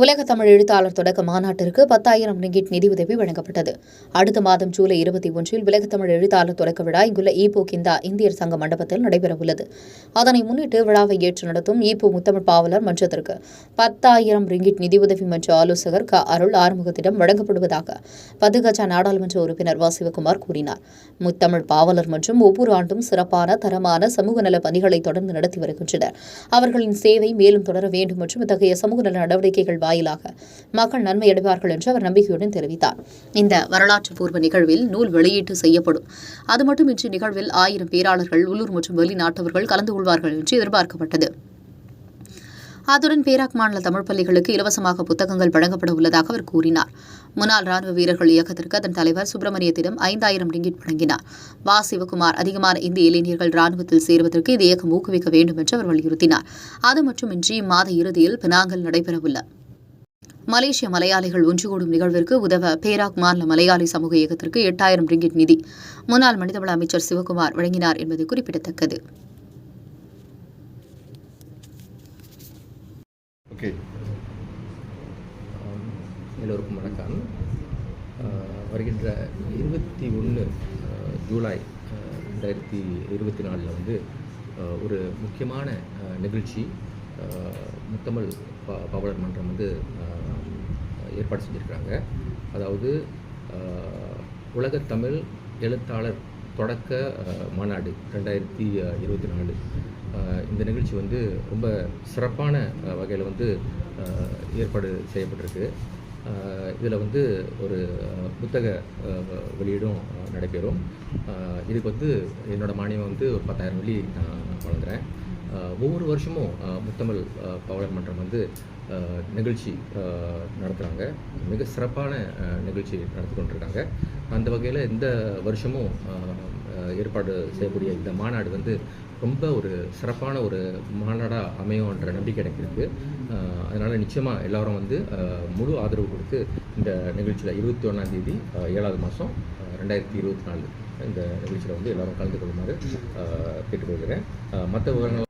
உலக தமிழ் எழுத்தாளர் தொடக்க மாநாட்டிற்கு பத்தாயிரம் ரிங்கிட் நிதியுதவி வழங்கப்பட்டது. அடுத்த மாதம் ஜூலை இருபத்தி ஒன்றில் உலக தமிழ் எழுத்தாளர் தொடக்க விழா இங்குள்ள ஈபோ கிந்தா இந்தியர் சங்க மண்டபத்தில் நடைபெறவுள்ளது. அதனை முன்னிட்டு விழாவை ஏற்று நடத்தும் ஈபோ முத்தமிழ் பாவலர் மன்றத்திற்கு பத்தாயிரம் ரிங்கிட் நிதியுதவி மன்ற ஆலோசகர் க. அருள் ஆறுமுகத்திடம் வழங்கப்படுவதாக பதுகஜா நாடாளுமன்ற உறுப்பினர் வ. சிவகுமார் கூறினார். முத்தமிழ் பாவலர் மன்றம் ஒவ்வொரு ஆண்டும் சிறப்பான தரமான சமூக நல பணிகளை தொடர்ந்து நடத்தி வருகின்றனர். அவர்களின் சேவை மேலும் தொடர வேண்டும் மற்றும் இத்தகைய சமூக நல நடவடிக்கைகள் வாயிலாக மக்கள் நன்மை அடைவார்கள் என்று அவர் நம்பிக்கையுடன் தெரிவித்தார். இந்த வரலாற்று பூர்வ நிகழ்வில் நூல் வெளியீட்டு செய்யப்படும். அது மட்டுமின்றி நிகழ்வில் ஆயிரம் பேராளர்கள் உள்ளூர் மற்றும் வெளிநாட்டவர்கள் கலந்து கொள்வார்கள் என்று எதிர்பார்க்கப்பட்டது. அத்துடன் பேராக் மாநில தமிழ் பள்ளிகளுக்கு இலவசமாக புத்தகங்கள் வழங்கப்பட உள்ளதாக அவர் கூறினார். முன்னாள் ராணுவ வீரர்கள் இயக்கத்திற்கு அதன் தலைவர் சுப்பிரமணியத்திடம் ஐந்தாயிரம் ரிங்கிட் வழங்கினார். வா. சிவகுமார் அதிகமான இந்திய இளைஞர்கள் ராணுவத்தில் சேருவதற்கு இந்த இயக்கம் ஊக்குவிக்க வேண்டும் என்று அவர் வலியுறுத்தினார். அது மட்டுமின்றி மாத இறுதியில் பினாங்கில் நடைபெறவுள்ள மலேசிய மலையாளிகள் ஒன்றுகூடும் நிகழ்விற்கு உதவ பேராக் மாநில மலையாளி சமூக இயக்கத்திற்கு எட்டாயிரம் ரிங்கிட் நிதி. முன்னாள் மனிதவள அமைச்சர் சிவகுமார் வழங்கினார் என்பது குறிப்பிடத்தக்கது. ஓகே. எல்லோருக்கும் வணக்கம். வருகின்ற இருபத்தி ஒன்று ஜூலை ரெண்டாயிரத்தி இருபத்தி நாலில் வந்து ஒரு முக்கியமான நிகழ்ச்சி முத்தமிழ் ப பாவலர் மன்றம் வந்து ஏற்பாடு செஞ்சுருக்கிறாங்க அதாவது உலகத்தமிழ் எழுத்தாளர் தொடக்க மாநாடு ரெண்டாயிரத்தி இருபத்தி நாலு. இந்த நிகழ்ச்சி வந்து ரொம்ப சிறப்பான வகையில் வந்து ஏற்பாடு செய்யப்பட்டிருக்கு. இதில் வந்து ஒரு புத்தக வெளியீடும் நடைபெறும். இதுக்கு வந்து என்னோட மானியம் வந்து ஒரு பத்தாயிரம் வெள்ளி நான் வழங்குறேன். ஒவ்வொரு வருஷமும் முத்தமிழ் பவளர் மன்றம் வந்து நிகழ்ச்சி நடத்துகிறாங்க மிக சிறப்பான நிகழ்ச்சி நடத்தி கொண்டிருக்காங்க. அந்த வகையில் இந்த வருஷமும் ஏற்பாடு செய்யக்கூடிய இந்த மாநாடு வந்து ரொம்ப ஒரு சிறப்பான ஒரு மாநாடாக அமையும்ன்ற நம்பிக்கை எனக்கு இருக்குது அதனால் நிச்சயமாக எல்லோரும் வந்து முழு ஆதரவு கொடுத்து இந்த நிகழ்ச்சியில் இருபத்தி ஒன்றாந்தேதி ஏழாவது மாதம் ரெண்டாயிரத்தி இருபத்தி நாலு இந்த நிகழ்ச்சியில் வந்து எல்லாரும் கலந்து கொள்ளுமாறு கேட்டுக்கொள்கிறேன். மற்ற விவரங்கள்